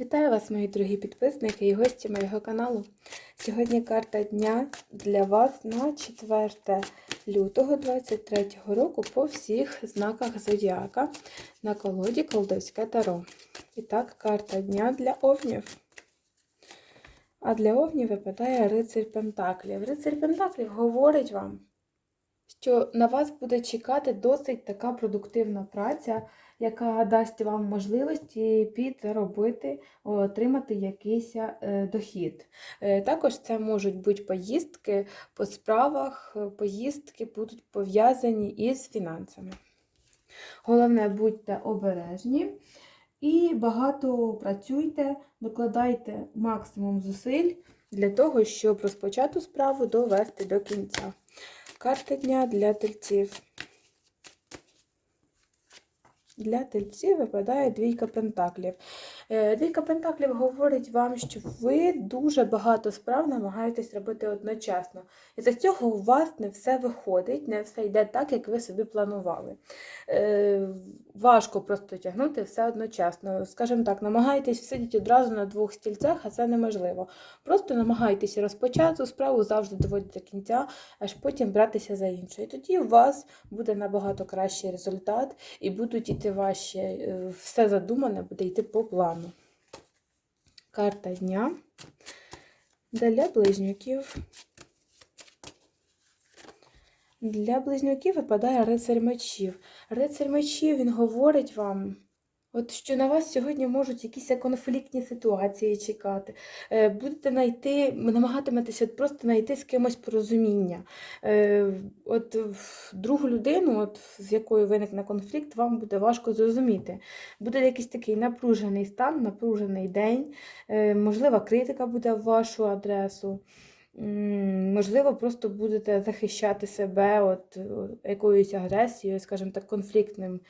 Вітаю вас, мої дорогі підписники і гості моєго каналу. Сьогодні карта дня для вас на 4 лютого 2023 року по всіх знаках зодіака на колоді Колдовське Таро. І так, карта дня для овнів. А для овнів випадає рицарь Пентаклів. Рицарь Пентаклів говорить вам, що на вас буде чекати досить така продуктивна праця, яка дасть вам можливості підзаробити, отримати якийсь е, дохід. Е, Також це можуть бути поїздки по справах, е, поїздки будуть пов'язані із фінансами. Головне, будьте обережні і багато працюйте, докладайте максимум зусиль для того, щоб розпочату справу довести до кінця. Карта дня для тельців. Для тельців випадає двійка пентаклів. Е, Двійка пентаклів говорить вам, що ви дуже багато справ намагаєтесь робити одночасно. І за цього у вас не все виходить, не все йде так, як ви собі планували. Е, Важко просто тягнути все одночасно. Скажімо так, намагайтесь сидіти одразу на двох стільцях, а це неможливо. Просто намагайтеся розпочати справу, завжди доводити до кінця, аж потім братися за інше. І тоді у вас буде набагато кращий результат і будуть йти ваші, е, все задумане буде йти по плану. Карта дня для близнюків. Для близнюків випадає рицарь мечів. Рицарь мечів він говорить вам, от що на вас сьогодні можуть якісь конфліктні ситуації чекати. Е, Будете знайти, намагатиметеся просто знайти з кимось порозуміння. Е, От другу людину, от, з якою виникне конфлікт, вам буде важко зрозуміти. Буде якийсь такий напружений стан, напружений день, Е, можлива критика буде в вашу адресу. Можливо, просто будете захищати себе от якоюсь агресією, скажімо так, конфліктним.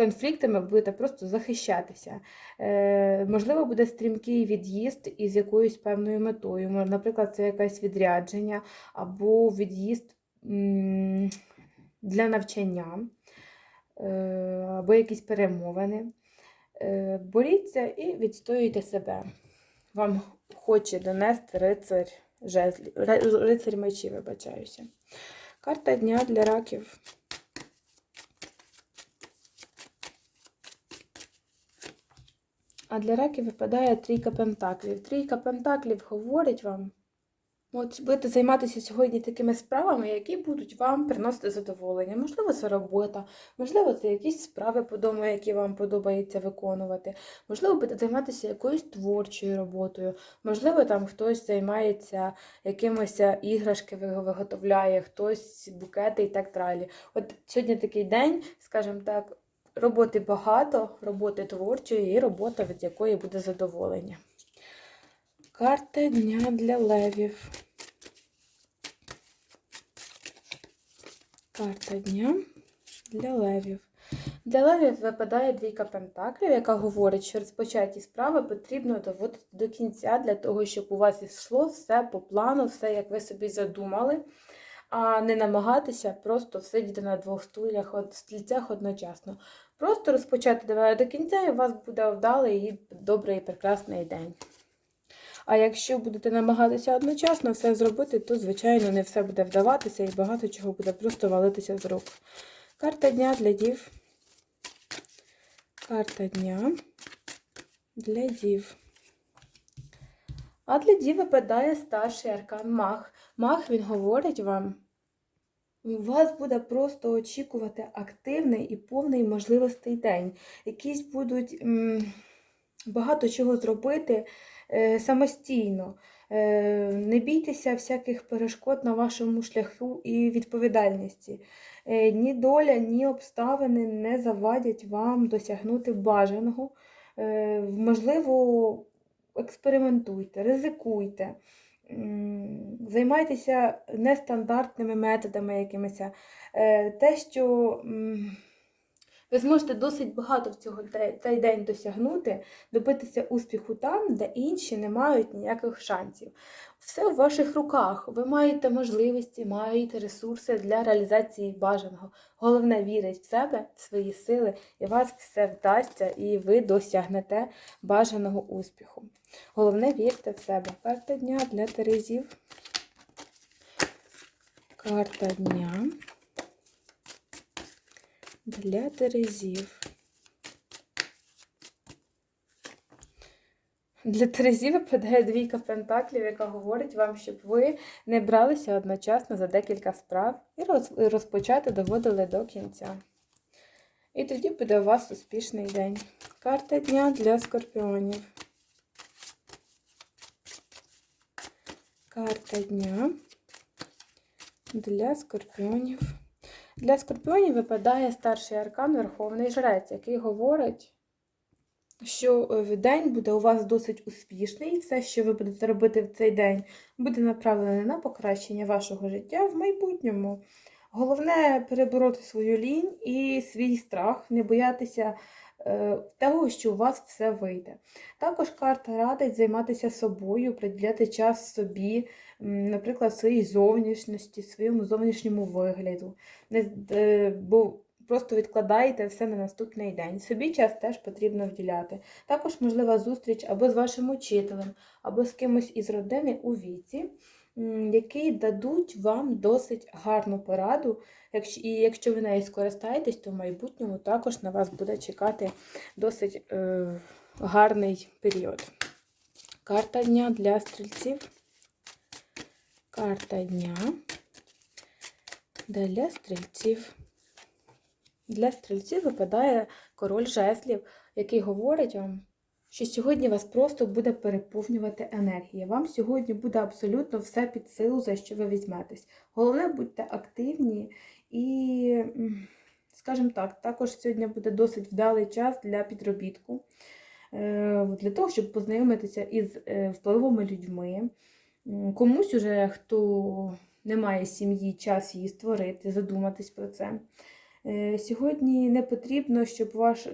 Конфліктами будете просто захищатися. Е, можливо, буде стрімкий від'їзд із якоюсь певною метою. Наприклад, це якесь відрядження або від'їзд для навчання, е, або якісь перемовини. Е, боріться і відстоюйте себе. Вам хоче донести рицарь жезлі, рицарь мечі, вибачаюся. Карта дня для раків. А для раків випадає трійка пентаклів. Трійка пентаклів говорить вам, от будете займатися сьогодні такими справами, які будуть вам приносити задоволення. Можливо, це робота, можливо, це якісь справи по дому, які вам подобається виконувати. Можливо, будете займатися якоюсь творчою роботою. Можливо, там хтось займається якимось іграшки виг- виготовляє, хтось букети і так далі. От сьогодні такий день, скажімо так, роботи багато, роботи творчої і робота, від якої буде задоволення. Карта дня для левів. Карта дня для левів. Для левів випадає двійка пентаклів, яка говорить, що розпочаті справи потрібно доводити до кінця для того, щоб у вас йшло все по плану, все як ви собі задумали, а не намагатися просто сидіти на двох стульях, стільцях одночасно. Просто розпочати давай до кінця, і у вас буде вдалий і добрий і прекрасний день. А якщо будете намагатися одночасно все зробити, то, звичайно, не все буде вдаватися і багато чого буде просто валитися з рук. Карта дня для дів. Карта дня для дів. А для дів випадає старший аркан Мах. Мах він говорить вам. Вас буде просто очікувати активний і повний можливостей день. Якісь будуть багато чого зробити е, самостійно. Е, не бійтеся всяких перешкод на вашому шляху і відповідальності. Е, ні доля, ні обставини не завадять вам досягнути бажаного. Можливо, експериментуйте, ризикуйте. Займайтеся нестандартними методами якимись. Е, Те, що Ви зможете досить багато в цього цей день досягнути, добитися успіху там, де інші не мають ніяких шансів. Все в ваших руках. Ви маєте можливості, маєте ресурси для реалізації бажаного. Головне вірить в себе, в свої сили, і вас все вдасться, і ви досягнете бажаного успіху. Головне вірте в себе. Карта дня для Терезів. Карта дня для Терезів. Для Терезі випадає двійка пентаклів, яка говорить вам, щоб ви не бралися одночасно за декілька справ і розпочати доводили до кінця. І тоді буде у вас успішний день. Карта дня для скорпіонів. Карта дня для скорпіонів. Для скорпіонів випадає старший аркан Верховний Жрець, який говорить, що е, день буде у вас досить успішний, і все, що ви будете робити в цей день, буде направлене на покращення вашого життя в майбутньому. Головне перебороти свою лінь і свій страх, не боятися е, того, що у вас все вийде. Також карта радить займатися собою, приділяти час собі, наприклад, своїй зовнішності, своєму зовнішньому вигляду. Е, бо просто відкладаєте все на наступний день. Собі час теж потрібно вділяти. Також можлива зустріч або з вашим учителем, або з кимось із родини у віці, які дадуть вам досить гарну пораду. І якщо ви нею скористаєтесь, то в майбутньому також на вас буде чекати досить е, гарний період. Карта дня для стрільців. Карта дня для стрільців. Для стрільців випадає король жезлів, який говорить вам, що сьогодні вас просто буде переповнювати енергія. Вам сьогодні буде абсолютно все під силу, за що ви візьметесь. Головне, будьте активні і, скажімо так, також сьогодні буде досить вдалий час для підробітку, е, для того, щоб познайомитися із е, впливовими людьми. Комусь уже, хто не має сім'ї, час її створити, задуматись про це. Е, Сьогодні не потрібно, щоб ваш.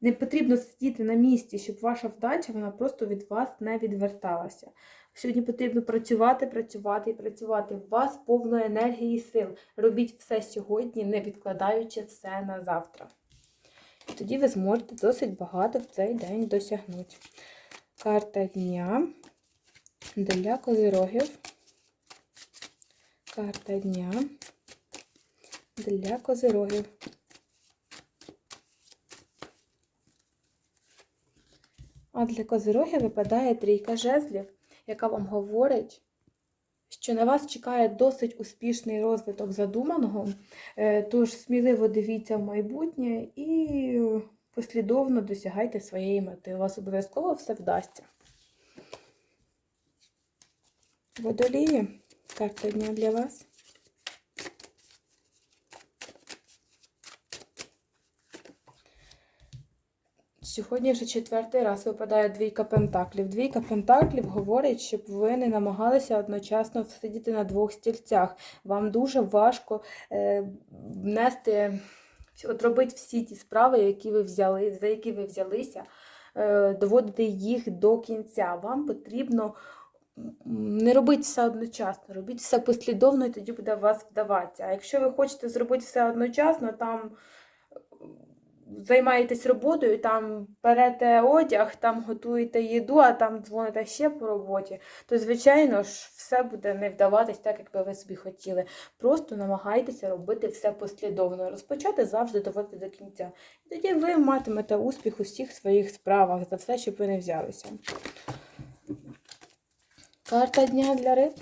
Не потрібно сидіти на місці, щоб ваша вдача вона просто від вас не відверталася. Сьогодні потрібно працювати, працювати і працювати. У вас повно енергії і сил. Робіть все сьогодні, не відкладаючи все на завтра. І тоді ви зможете досить багато в цей день досягнути. Карта дня для козирогів. Карта дня для козирогів. А для козирогів випадає трійка жезлів, яка вам говорить, що на вас чекає досить успішний розвиток задуманого, Е, тож сміливо дивіться в майбутнє і послідовно досягайте своєї мети. У вас обов'язково все вдасться. Водолії, карта дня для вас. Сьогодні вже четвертий раз випадає двійка пентаклів. Двійка пентаклів говорить, щоб ви не намагалися одночасно сидіти на двох стільцях. Вам дуже важко е, нести, от робити всі ті справи, які ви взяли, за які ви взялися, е, доводити їх до кінця. Вам потрібно не робити все одночасно, робіть все послідовно, і тоді буде вас вдаватися. А якщо ви хочете зробити все одночасно, там займаєтесь роботою, там берете одяг, там готуєте їду, а там дзвоните ще по роботі, то, звичайно ж, все буде не вдаватись так, як би ви собі хотіли. Просто намагайтеся робити все послідовно. Розпочати завжди доводити до кінця. І тоді ви матимете успіх у всіх своїх справах за все, щоб ви не взялися. Карта дня для риб.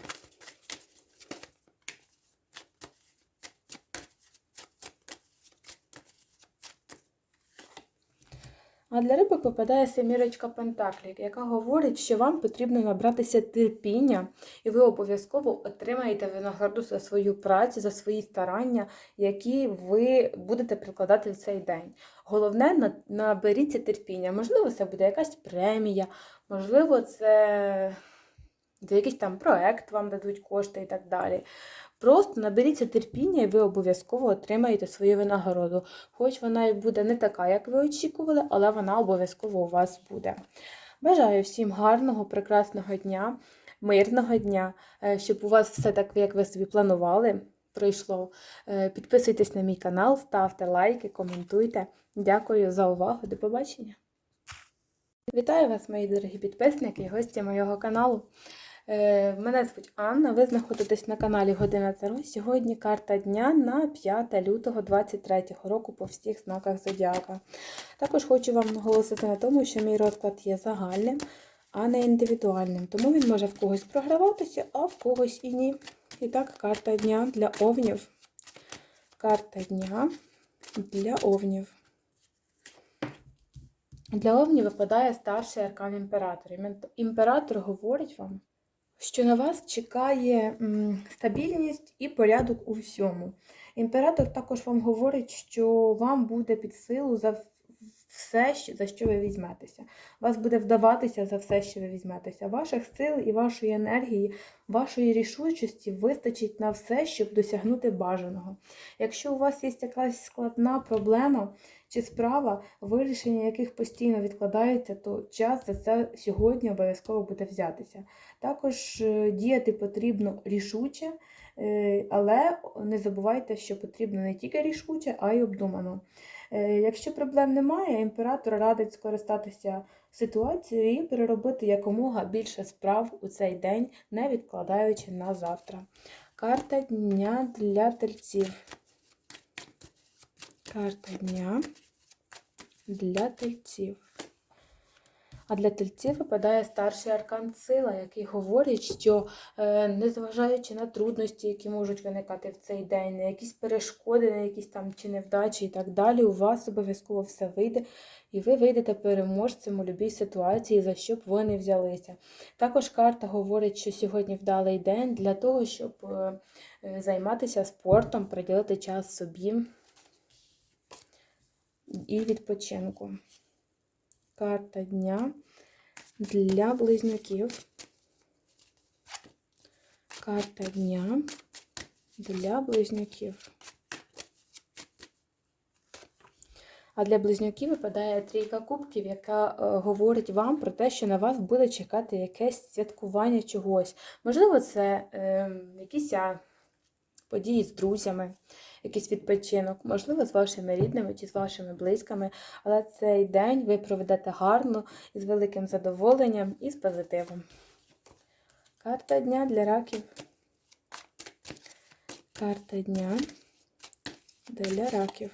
А для рибок випадає семірочка Пентаклів, яка говорить, що вам потрібно набратися терпіння, і ви обов'язково отримаєте винагороду за свою працю, за свої старання, які ви будете прикладати в цей день. Головне, наберіться терпіння. Можливо, це буде якась премія, можливо, це за якийсь там проект вам дадуть кошти і так далі. Просто наберіться терпіння, і ви обов'язково отримаєте свою винагороду. Хоч вона і буде не така, як ви очікували, але вона обов'язково у вас буде. Бажаю всім гарного, прекрасного дня, мирного дня, е, щоб у вас все так, як ви собі планували, пройшло. Е, Підписуйтесь на мій канал, ставте лайки, коментуйте. Дякую за увагу. До побачення! Вітаю вас, мої дорогі підписники і гості моєго каналу. Е, Мене звуть Анна, ви знаходитесь на каналі Година Таро. Сьогодні карта дня на 5 лютого 2023 року по всіх знаках Зодіака. Також хочу вам наголосити на тому, що мій розклад є загальним, а не індивідуальним. Тому він може в когось програватися, а в когось і ні. І так, карта дня для овнів. Карта дня для овнів. Для овнів випадає старший аркан імператор. Імператор говорить вам, що на вас чекає стабільність і порядок у всьому. Імператор також вам говорить, що вам буде під силу за все, за що ви візьметеся. Вас буде вдаватися за все, що ви візьметеся. Ваших сил і вашої енергії, вашої рішучості вистачить на все, щоб досягнути бажаного. Якщо у вас є якась складна проблема чи справа, вирішення яких постійно відкладається, то час за це сьогодні обов'язково буде взятися. Також е, діяти потрібно рішуче, е, але не забувайте, що потрібно не тільки рішуче, а й обдумано. Е, Якщо проблем немає, імператор радить скористатися ситуацією і переробити якомога більше справ у цей день, не відкладаючи на завтра. Карта дня для тельців. Карта дня для тельців. А для тельців випадає старший аркан сила, який говорить, що е, незважаючи на трудності, які можуть виникати в цей день, на якісь перешкоди, на якісь там чи невдачі і так далі, у вас обов'язково все вийде, і ви вийдете переможцем у будь-якій ситуації, за що б ви не взялися. Також карта говорить, що сьогодні вдалий день для того, щоб е, е, займатися спортом, приділити час собі і відпочинку. Карта дня для близнюків. Карта дня для близнюків. А для близнюків випадає трійка кубків, яка е, говорить вам про те, що на вас буде чекати якесь святкування чогось. Можливо, це е, якісь події з друзями, якийсь відпочинок, можливо, з вашими рідними чи з вашими близькими, але цей день ви проведете гарно з великим задоволенням і з позитивом. Карта дня для раків. Карта дня для раків.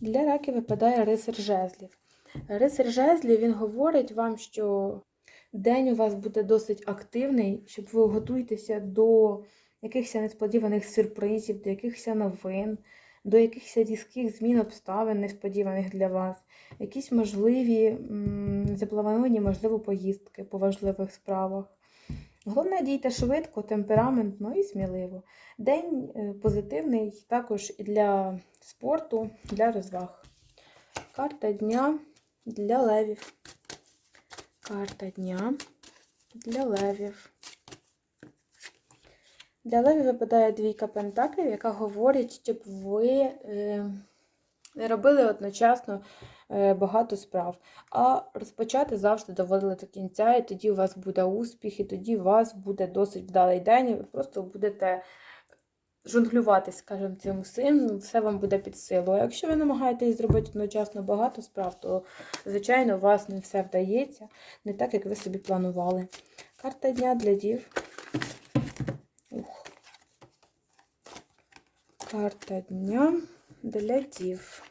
Для раків випадає рицар жезлів. Рицар жезлів він говорить вам, що день у вас буде досить активний, щоб ви готуєтеся до якихось несподіваних сюрпризів, до якихось новин, до якихось різких змін обставин несподіваних для вас, якісь можливі заплановані, можливо, поїздки по важливих справах. Головне, дійте швидко, темпераментно і сміливо. День е, позитивний також і для спорту, для розваг. Карта дня для левів. Карта дня для левів. Для левів випадає двійка пентаклів, яка говорить, щоб ви не робили одночасно е, багато справ, а розпочати завжди доводили до кінця, і тоді у вас буде успіх, і тоді у вас буде досить вдалий день, і ви просто будете жонглювати, скажімо, цим усім, все вам буде під силу. А якщо ви намагаєтесь зробити одночасно багато справ, то, звичайно, у вас не все вдається, не так, як ви собі планували. Карта дня для дів. Карта дня для дів.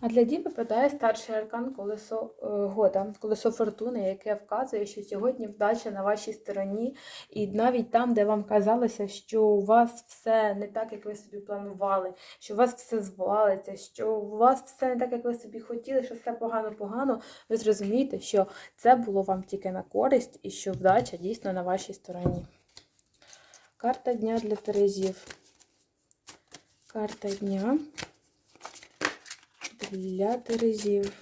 А для дів випадає старший аркан колесо е, года, колесо фортуни, яке вказує, що сьогодні вдача на вашій стороні, і навіть там, де вам казалося, що у вас все не так, як ви собі планували, що у вас все звалиться, що у вас все не так, як ви собі хотіли, що все погано-погано, ви зрозумієте, що це було вам тільки на користь і що вдача дійсно на вашій стороні. Карта дня для Терезів. Карта дня для Терезів.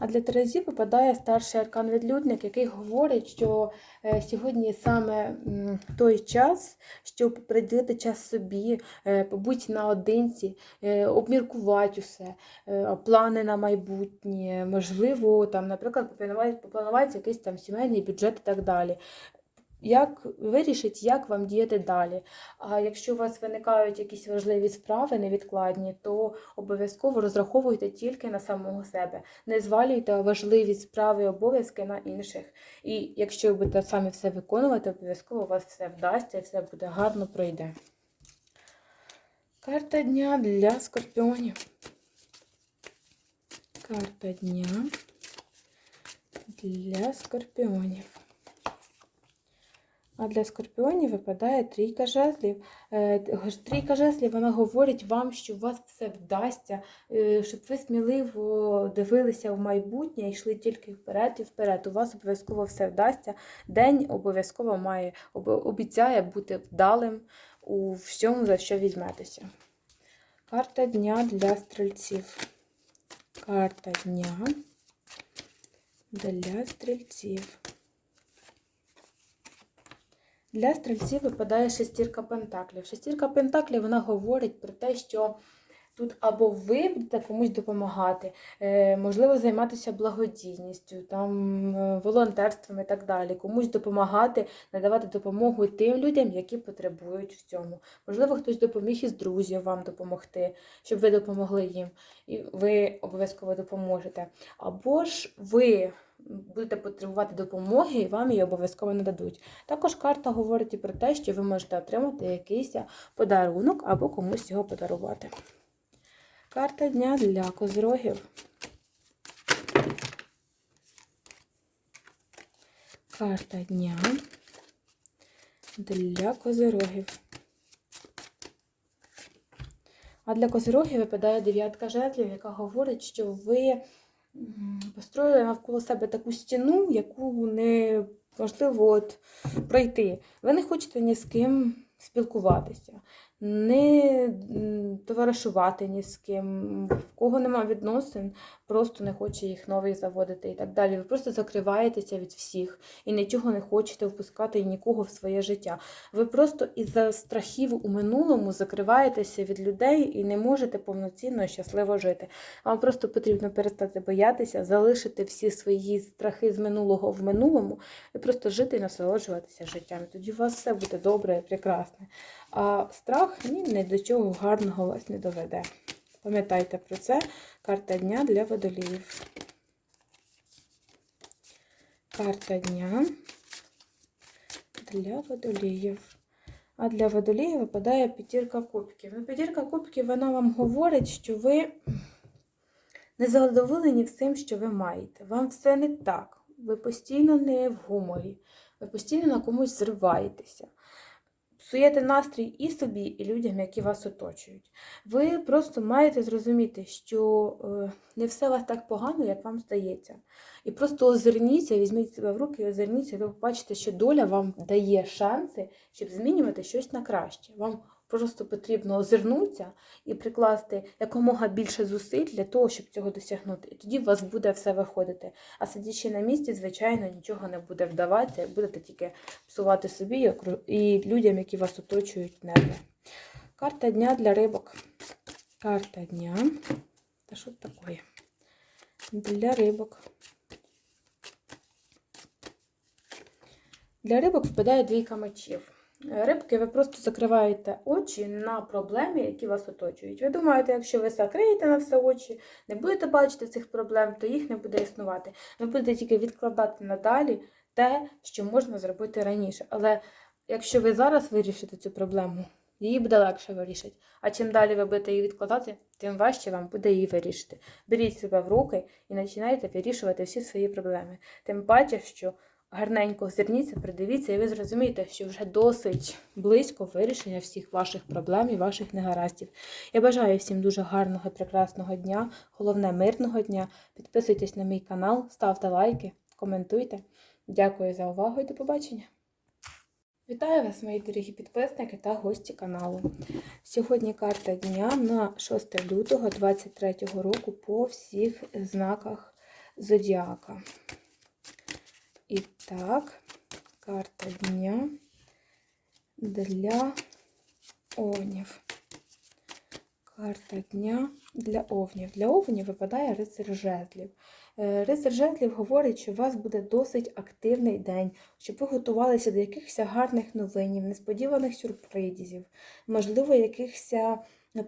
А для Терезів випадає старший аркан відлюдник, який говорить, що е, сьогодні саме той час, щоб приділити час собі, е, побути наодинці, е, обміркувати усе, плани на майбутнє, можливо, там, наприклад, попланувати якийсь там сімейний бюджет і так далі. Як вирішить, як вам діяти далі. А якщо у вас виникають якісь важливі справи невідкладні, то обов'язково розраховуйте тільки на самого себе. Не звалюйте важливі справи і обов'язки на інших. І якщо ви будете самі все виконувати, обов'язково у вас все вдасться і все буде гарно пройде. Карта дня для скорпіонів. Карта дня для скорпіонів. А для скорпіонів випадає трійка жезлів. Е, Трійка жезлів вона говорить вам, що у вас все вдасться, е, щоб ви сміливо дивилися в майбутнє і йшли тільки вперед і вперед. У вас обов'язково все вдасться. День обов'язково має обіцяє бути вдалим у всьому, за що візьметеся. Карта дня для стрільців. Карта дня для стрільців. Для стрільців випадає шестірка пентаклів. Шестірка пентаклів вона говорить про те, що тут або ви будете комусь допомагати, е, можливо, займатися благодійністю, там, е, волонтерством і так далі, комусь допомагати, надавати допомогу тим людям, які потребують в цьому. Можливо, хтось допоміг із друзів вам допомогти, щоб ви допомогли їм, і ви обов'язково допоможете. Або ж ви будете потребувати допомоги, і вам її обов'язково нададуть. Також карта говорить і про те, що ви можете отримати якийсь подарунок або комусь його подарувати. Карта дня для козирогів. Карта дня для козирогів. А для козирогів випадає дев'ятка жезлів, яка говорить, що ви построїли навколо себе таку стіну, яку не можливо от пройти. Ви не хочете ні з ким спілкуватися, не товаришувати ні з ким, в кого нема відносин, просто не хоче їх нових заводити і так далі. Ви просто закриваєтеся від всіх і нічого не хочете впускати нікого в своє життя. Ви просто із-за страхів у минулому закриваєтеся від людей і не можете повноцінно і щасливо жити. Вам просто потрібно перестати боятися, залишити всі свої страхи з минулого в минулому і просто жити і насолоджуватися життям. Тоді у вас все буде добре і прекрасне. А страх ні, ні до чого гарного вас не доведе. Пам'ятайте про це. Карта дня для водоліїв. Карта дня для водоліїв. А для водоліїв випадає п'ятірка кубків. Ну, п'ятірка кубків вона вам говорить, що ви не задоволені всім, що ви маєте. Вам все не так. Ви постійно не в гуморі, ви постійно на комусь зриваєтеся. Псуєте настрій і собі, і людям, які вас оточують. Ви просто маєте зрозуміти, що е, не все у вас так погано, як вам здається. І просто озирніться, візьміть себе в руки і озирніться, і ви побачите, що доля вам дає шанси, щоб змінювати щось на краще. Вам просто потрібно озирнутися і прикласти якомога більше зусиль для того, щоб цього досягнути. І тоді у вас буде все виходити. А сидячи на місці, звичайно, нічого не буде вдаватися, будете тільки псувати собі і людям, які вас оточують нерви. Карта дня для рибок. Карта дня. Та що таке? Для рибок. Для рибок впадає двійка мечів. Рибки, ви просто закриваєте очі на проблеми, які вас оточують. Ви думаєте, якщо ви закриєте на все очі, не будете бачити цих проблем, то їх не буде існувати. Ви будете тільки відкладати надалі те, що можна зробити раніше. Але якщо ви зараз вирішите цю проблему, її буде легше вирішити. А чим далі ви будете її відкладати, тим важче вам буде її вирішити. Беріть себе в руки і починайте вирішувати всі свої проблеми. Тим паче, що гарненько озирніться, придивіться, і ви зрозумієте, що вже досить близько вирішення всіх ваших проблем і ваших негараздів. Я бажаю всім дуже гарного і прекрасного дня, головне мирного дня. Підписуйтесь на мій канал, ставте лайки, коментуйте. Дякую за увагу і до побачення! Вітаю вас, мої дорогі підписники та гості каналу. Сьогодні карта дня на 6 лютого 2023 року по всіх знаках Зодіака. І так, карта дня для овнів. Карта дня для овнів. Для овнів випадає рицар жезлів. Е, Рицар жезлів говорить, що у вас буде досить активний день, щоб ви готувалися до якихось гарних новинів, несподіваних сюрпризів, можливо, якихось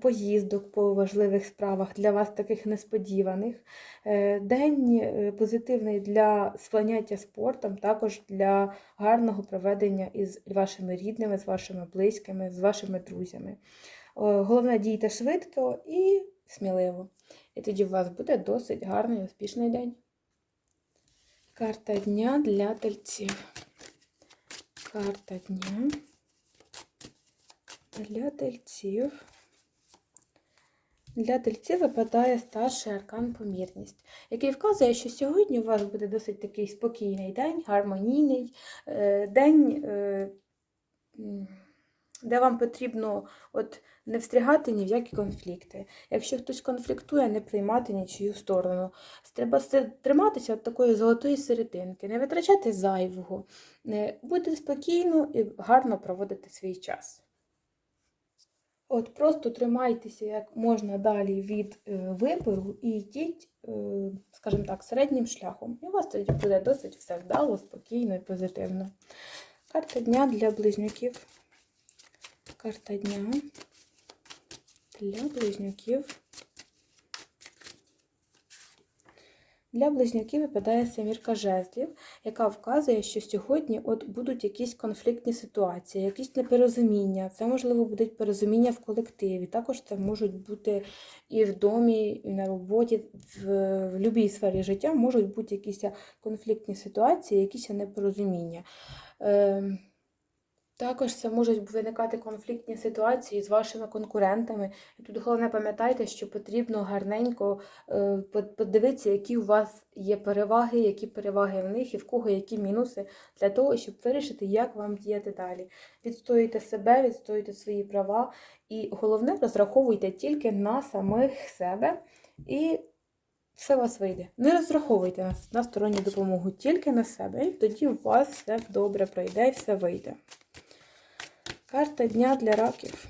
поїздок по важливих справах для вас таких несподіваних. Е, День е, позитивний для спланяття спортом, також для гарного проведення із вашими рідними, з вашими близькими, з вашими друзями. Головне дійте швидко і сміливо. І тоді у вас буде досить гарний успішний день. Карта дня для тельців. Карта дня для тельців. Для тельців випадає старший аркан помірність, який вказує, що сьогодні у вас буде досить такий спокійний день, гармонійний е, день, е, де вам потрібно от, не встрягати ні в які конфлікти. Якщо хтось конфліктує, не приймати нічию сторону. Треба триматися от такої золотої серединки, не витрачати зайвого, бути спокійно і гарно проводити свій час. От просто тримайтеся як можна далі від е, вибору і йдіть, е, скажімо так, середнім шляхом. І у вас тоді буде досить все вдало, спокійно і позитивно. Карта дня для близнюків. Карта дня для близнюків. Для близнюків випадає семірка жезлів, яка вказує, що сьогодні от будуть якісь конфліктні ситуації, якісь непорозуміння. Це, можливо, будуть порозуміння в колективі. Також це можуть бути і в домі, і на роботі, в, в будь-якій сфері життя можуть бути якісь конфліктні ситуації, якісь непорозуміння. Ем, також це можуть виникати конфліктні ситуації з вашими конкурентами. І тут головне пам'ятайте, що потрібно гарненько е, подивитися, які у вас є переваги, які переваги в них і в кого які мінуси, для того, щоб вирішити, як вам діяти далі. Відстоюйте себе, відстоюйте свої права, і головне розраховуйте тільки на самих себе, і все у вас вийде. Не розраховуйте на, сторонню допомогу, тільки на себе, і тоді у вас все добре пройде і все вийде. Карта дня для раків.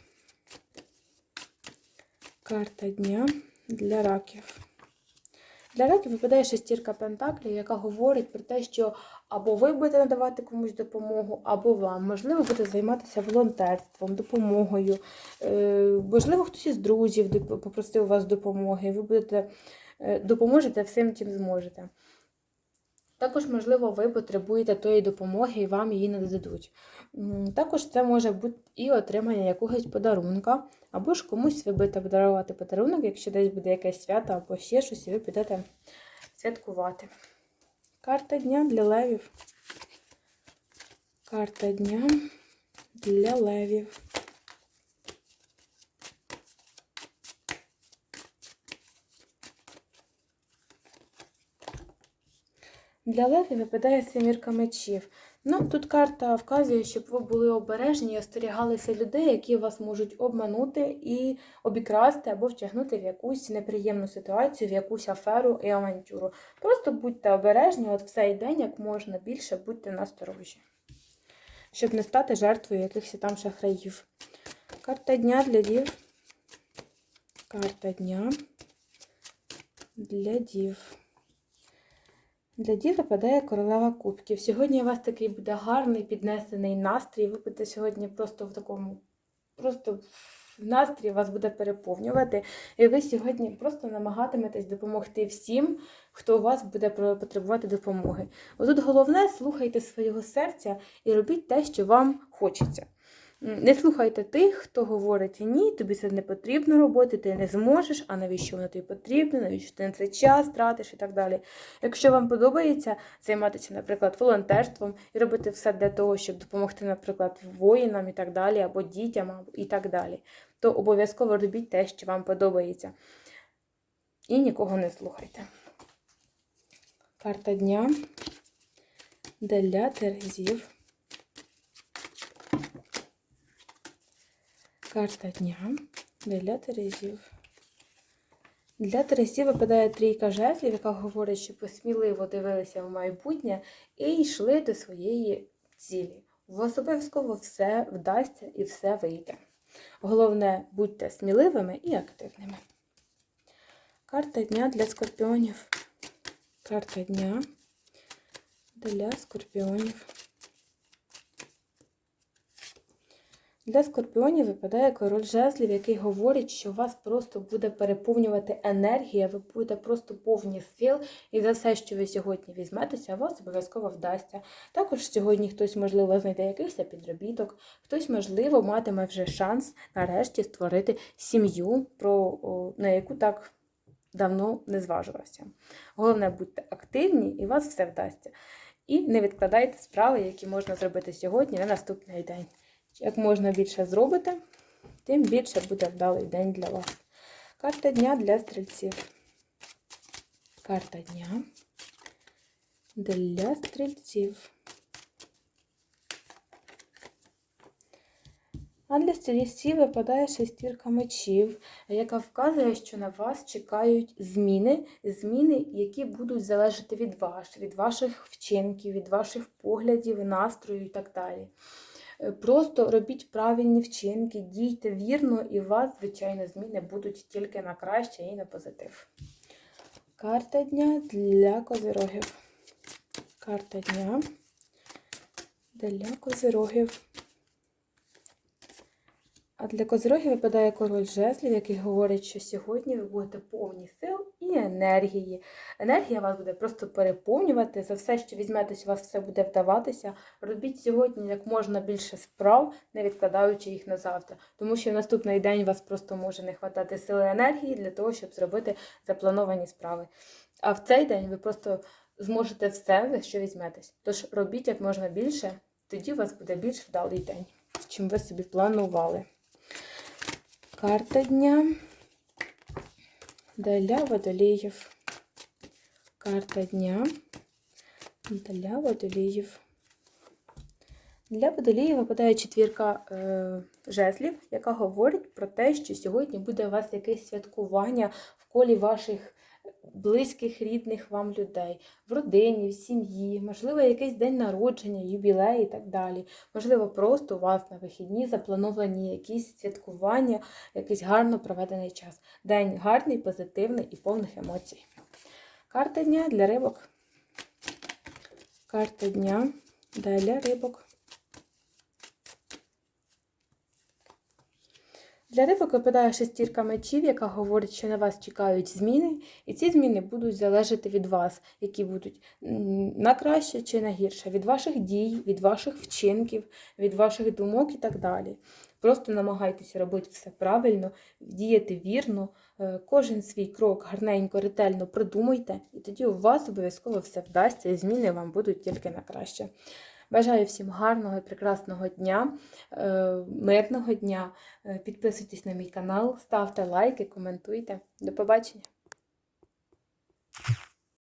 Карта дня для раків. Для раків випадає шестірка пентаклів, яка говорить про те, що або ви будете надавати комусь допомогу, або вам. Можливо, будете займатися волонтерством, допомогою. Е, Можливо, хтось із друзів попросив у вас допомоги, ви будете е, допоможете всім, чим зможете. Також, можливо, ви потребуєте тої допомоги і вам її не дадуть. Також це може бути і отримання якогось подарунка, або ж комусь ви будете подарувати подарунок, якщо десь буде якесь свято або ще щось, і ви підете святкувати. Карта дня для левів. Карта дня для левів. Для левів випадає семірка мечів. Ну, тут карта вказує, щоб ви були обережні і остерігалися людей, які вас можуть обманути і обікрасти або втягнути в якусь неприємну ситуацію, в якусь аферу і авантюру. Просто будьте обережні, от в цей день як можна більше будьте насторожі, щоб не стати жертвою якихось там шахраїв. Карта дня для дів. Карта дня для дів. Для дів випадає королева кубків. Сьогодні у вас такий буде гарний піднесений настрій. Ви будете сьогодні просто в такому, просто настрій вас буде переповнювати. І ви сьогодні просто намагатиметесь допомогти всім, хто у вас буде потребувати допомоги. Отут головне слухайте свого серця і робіть те, що вам хочеться. Не слухайте тих, хто говорить ні, тобі це не потрібно робити, ти не зможеш, а навіщо воно тобі потрібно, навіщо ти на це час тратиш і так далі. Якщо вам подобається займатися, наприклад, волонтерством і робити все для того, щоб допомогти, наприклад, воїнам і так далі, або дітям, і так далі, то обов'язково робіть те, що вам подобається. І нікого не слухайте. Карта дня для терезів. Карта дня для Терезів. Для Терезів випадає трійка жезлів, яка говорить, щоб ви сміливо дивилися в майбутнє і йшли до своєї цілі. Обов'язково все вдасться і все вийде. Головне, будьте сміливими і активними. Карта дня для скорпіонів. Карта дня для скорпіонів. Для скорпіонів випадає король жезлів, який говорить, що вас просто буде переповнювати енергія, ви будете просто повні сил, і за все, що ви сьогодні візьметеся, вас обов'язково вдасться. Також сьогодні хтось, можливо, знайде якийсь підробіток, хтось, можливо, матиме вже шанс нарешті створити сім'ю, про на яку так давно не зважувався. Головне, будьте активні і вас все вдасться. І не відкладайте справи, які можна зробити сьогодні на наступний день. Як можна більше зробите, тим більше буде вдалий день для вас. Карта дня для стрільців. Карта дня для стрільців. А для стрільців випадає шестірка мечів, яка вказує, що на вас чекають зміни, зміни, які будуть залежати від вас, від ваших вчинків, від ваших поглядів, настрою і так далі. Просто робіть правильні вчинки, дійте вірно, і у вас, звичайно, зміни будуть тільки на краще і на позитив. Карта дня для козирогів. Карта дня для козирогів. А для козирогів випадає король жезлів, який говорить, що сьогодні ви будете повні сил і енергії. Енергія вас буде просто переповнювати. За все, що візьметесь, у вас все буде вдаватися. Робіть сьогодні як можна більше справ, не відкладаючи їх на завтра. Тому що в наступний день вас просто може не вистачати сили і енергії для того, щоб зробити заплановані справи. А в цей день ви просто зможете все, за що візьметесь. Тож робіть як можна більше, тоді у вас буде більш вдалий день, чим ви собі планували. Карта дня для водоліїв. Карта дня для водоліїв. Для водоліїв випадає четвірка е, жезлів, яка говорить про те, що сьогодні буде у вас якесь святкування в колі ваших близьких, рідних вам людей, в родині, в сім'ї, можливо, якийсь день народження, юбілей і так далі. Можливо, просто у вас на вихідні заплановані якісь святкування, якийсь гарно проведений час. День гарний, позитивний і повних емоцій. Карта дня для рибок. Карта дня для рибок. Для рибок випадає шестірка мечів, яка говорить, що на вас чекають зміни, і ці зміни будуть залежати від вас, які будуть на краще чи на гірше, від ваших дій, від ваших вчинків, від ваших думок і так далі. Просто намагайтеся робити все правильно, діяти вірно, е, кожен свій крок гарненько, ретельно продумуйте, і тоді у вас обов'язково все вдасться, і зміни вам будуть тільки на краще. Бажаю всім гарного і прекрасного дня, е, мирного дня. Е, Підписуйтесь на мій канал, ставте лайки, коментуйте. До побачення!